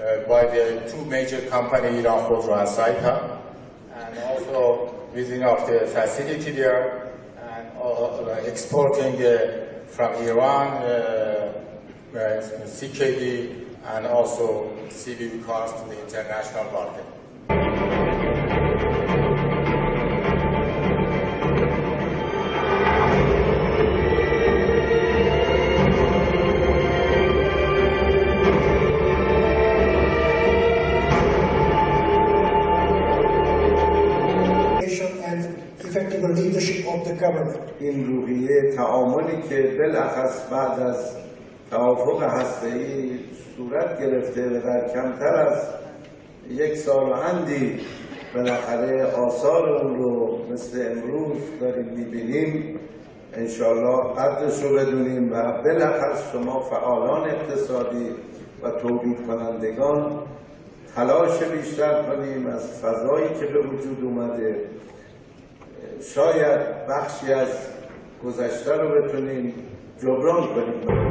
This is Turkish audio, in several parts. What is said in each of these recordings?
uh, by the two major companies, Iran and Saipem, and also building of the facility there, and uh, exporting uh, from Iran uh, CKD and also CBU cars to the international market. Effective leadership of the government. این روحیه تعاملی که بالاخص بعد از توافق هسته‌ای صورت گرفته و در کمتر از یک سال و اندی بالاخره آثار اون رو مثل امروز داریم می‌بینیم انشالله قدرش رو بدونیم و بالاخص شما فعالان اقتصادی و تولید کنندگان تلاش بیشتر کنیم از فضایی که به وجود اومده شاید بخشی از گذشته رو بتونیم جبران کنیم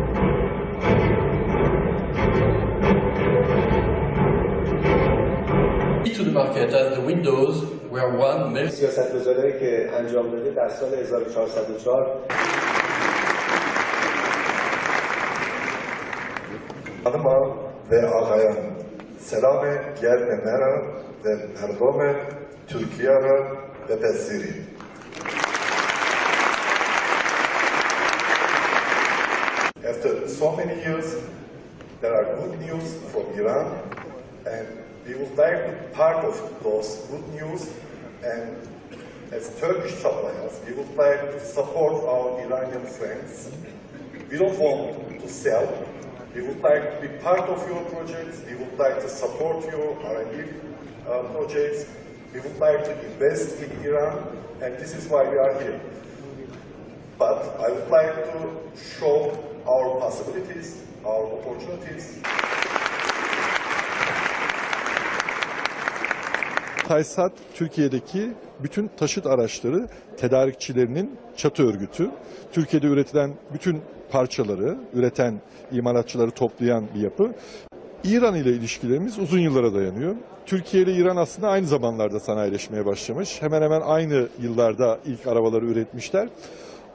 to the market as the windows were one melting سیاست گذاری که انجام داده در سال 1404 Hanıma ve ağayan selam gelmemelere ve merdome Türkiye'ye ve Pesiri. After so many years, there are good news from Iran, and we would like to be part of those good news. And as Turkish suppliers, we would like to support our Iranian friends. We don't want to sell. We would like to be part of your projects. We would like to support your R&D uh, projects. We would like to invest in Iran, and this is why we are here. But I would like to show our possibilities, our opportunities. TAYSAT Türkiye'deki bütün taşıt araçları tedarikçilerinin çatı örgütü. Türkiye'de üretilen bütün parçaları, üreten imalatçıları toplayan bir yapı. İran ile ilişkilerimiz uzun yıllara dayanıyor. Türkiye ile İran aslında aynı zamanlarda sanayileşmeye başlamış. Hemen hemen aynı yıllarda ilk arabaları üretmişler.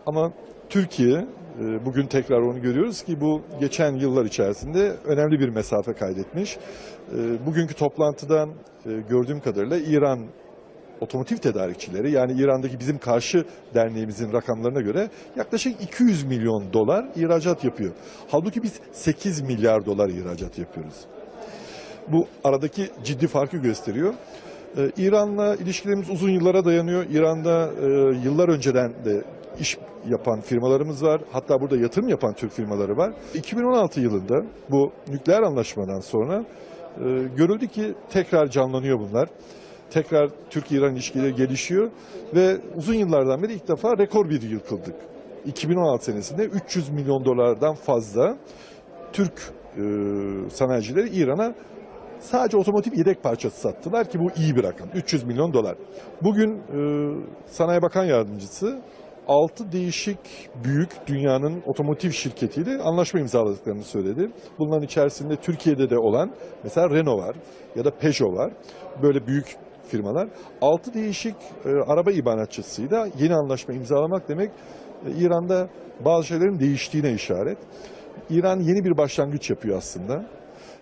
Ama Türkiye, e, bugün tekrar onu görüyoruz ki bu geçen yıllar içerisinde önemli bir mesafe kaydetmiş. E, Bugünkü toplantıdan e, gördüğüm kadarıyla İran otomotiv tedarikçileri yani İran'daki bizim karşı derneğimizin rakamlarına göre yaklaşık 200 milyon dolar ihracat yapıyor. Halbuki biz 8 milyar dolar ihracat yapıyoruz. Bu aradaki ciddi farkı gösteriyor. Ee, İran'la ilişkilerimiz uzun yıllara dayanıyor. İran'da e, yıllar önceden de iş yapan firmalarımız var. Hatta burada yatırım yapan Türk firmaları var. 2016 yılında bu nükleer anlaşmadan sonra e, görüldü ki tekrar canlanıyor bunlar. Tekrar Türk-İran ilişkileri gelişiyor ve uzun yıllardan beri ilk defa rekor bir yıl kıldık. 2016 senesinde 300 milyon dolardan fazla Türk e, sanayicileri İran'a sadece otomotiv yedek parçası sattılar ki bu iyi bir rakam. 300 milyon dolar. Bugün e, Sanayi Bakan Yardımcısı 6 değişik büyük dünyanın otomotiv şirketiyle anlaşma imzaladıklarını söyledi. Bunların içerisinde Türkiye'de de olan mesela Renault var ya da Peugeot var. Böyle büyük firmalar. 6 değişik e, araba imalatçısıyla yeni anlaşma imzalamak demek e, İran'da bazı şeylerin değiştiğine işaret. İran yeni bir başlangıç yapıyor aslında.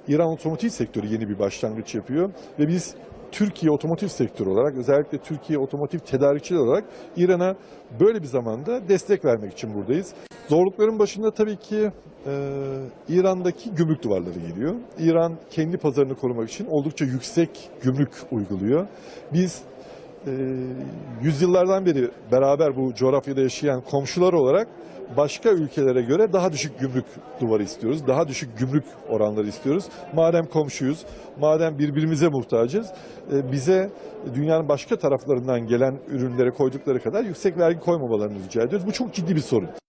İran otomotiv sektörü yeni bir başlangıç yapıyor ve biz Türkiye otomotiv sektörü olarak özellikle Türkiye otomotiv tedarikçiler olarak İran'a böyle bir zamanda destek vermek için buradayız. Zorlukların başında tabii ki e, İran'daki gümrük duvarları geliyor. İran kendi pazarını korumak için oldukça yüksek gümrük uyguluyor. Biz yüzyıllardan beri beraber bu coğrafyada yaşayan komşular olarak başka ülkelere göre daha düşük gümrük duvarı istiyoruz. Daha düşük gümrük oranları istiyoruz. Madem komşuyuz, madem birbirimize muhtacız, e, bize dünyanın başka taraflarından gelen ürünlere koydukları kadar yüksek vergi koymamalarını rica ediyoruz. Bu çok ciddi bir sorun.